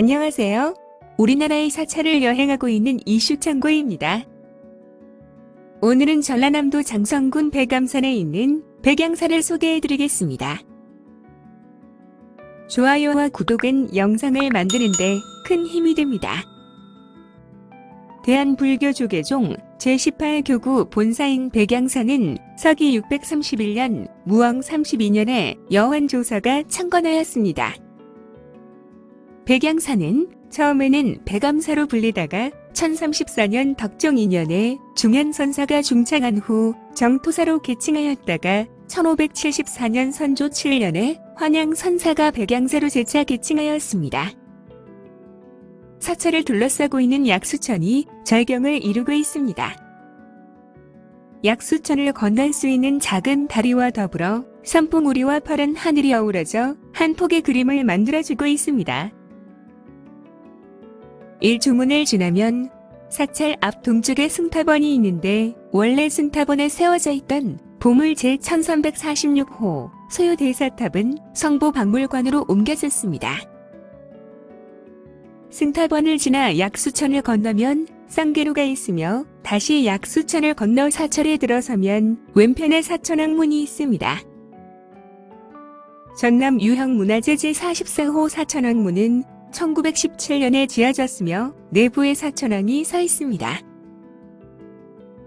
안녕하세요. 우리나라의 사찰을 여행하고 있는 이슈창고입니다. 오늘은 전라남도 장성군 백암산에 있는 백양사를 소개해드리겠습니다. 좋아요와 구독은 영상을 만드는데 큰 힘이 됩니다. 대한불교조계종 제18교구 본사인 백양사는 서기 631년 무왕 32년에 여환조사가 창건하였습니다. 백양사는 처음에는 백암사로 불리다가 1034년 덕종 2년에 중현선사가 중창한 후 정토사로 개칭하였다가 1574년 선조 7년에 환양선사가 백양사로 재차 개칭하였습니다. 사찰을 둘러싸고 있는 약수천이 절경을 이루고 있습니다. 약수천을 건널 수 있는 작은 다리와 더불어 선풍우리와 파란 하늘이 어우러져 한 폭의 그림을 만들어주고 있습니다. 일주문을 지나면 사찰 앞 동쪽에 승탑원이 있는데 원래 승탑원에 세워져 있던 보물 제1346호 소요 대사탑은 성보 박물관으로 옮겨졌습니다. 승탑원을 지나 약수천을 건너면 쌍계로가 있으며 다시 약수천을 건너 사철에 들어서면 왼편에 사천왕문이 있습니다. 전남 유형문화재 제44호 사천왕문은 1917년에 지어졌으며 내부에 사천왕이 서 있습니다.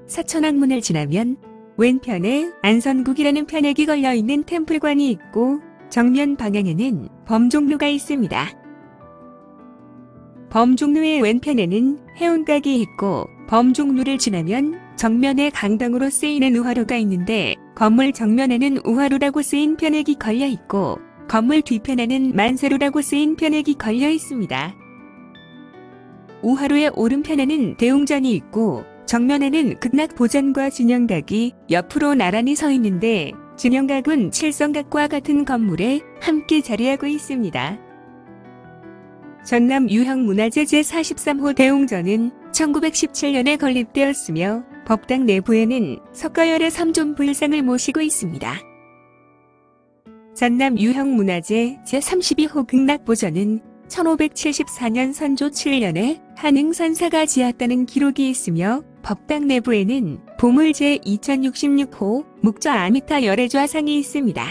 사천왕문을 지나면 왼편에 안선국이라는 편액이 걸려있는 템플관이 있고 정면 방향에는 범종루가 있습니다. 범종루의 왼편에는 해운각이 있고 범종루를 지나면 정면에 강당으로 쓰이는 우화루가 있는데 건물 정면에는 우화루라고 쓰인 편액이 걸려 있고 건물 뒤편에는 만세루라고 쓰인 편액이 걸려 있습니다. 우하루의 오른편에는 대웅전이 있고 정면에는 극락보전과 진영각이 옆으로 나란히 서 있는데 진영각은 칠성각과 같은 건물에 함께 자리하고 있습니다. 전남 유형문화재 제43호 대웅전은 1917년에 건립되었으며 법당 내부에는 석가열의 삼존 불상을 모시고 있습니다. 전남 유형문화재 제32호 극락보전은 1574년 선조 7년에 한흥선사가 지었다는 기록이 있으며 법당 내부에는 보물 제 2066호 목좌 아미타 열의 좌상이 있습니다.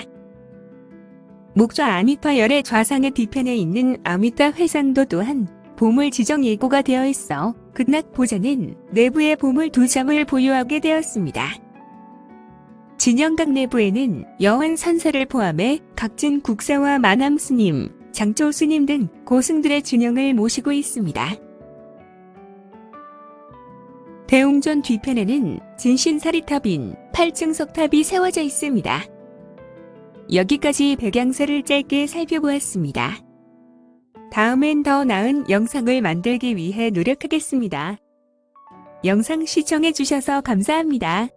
목좌 아미타 열의 좌상의 뒤편에 있는 아미타 회상도 또한 보물 지정 예고가 되어 있어 극락보전은 내부에 보물 두 점을 보유하게 되었습니다. 진영각 내부에는 여환 선사를 포함해 각진 국사와 만암 스님, 장조 스님 등 고승들의 진영을 모시고 있습니다. 대웅전 뒤편에는 진신사리탑인 8층 석탑이 세워져 있습니다. 여기까지 백양사를 짧게 살펴보았습니다. 다음엔 더 나은 영상을 만들기 위해 노력하겠습니다. 영상 시청해주셔서 감사합니다.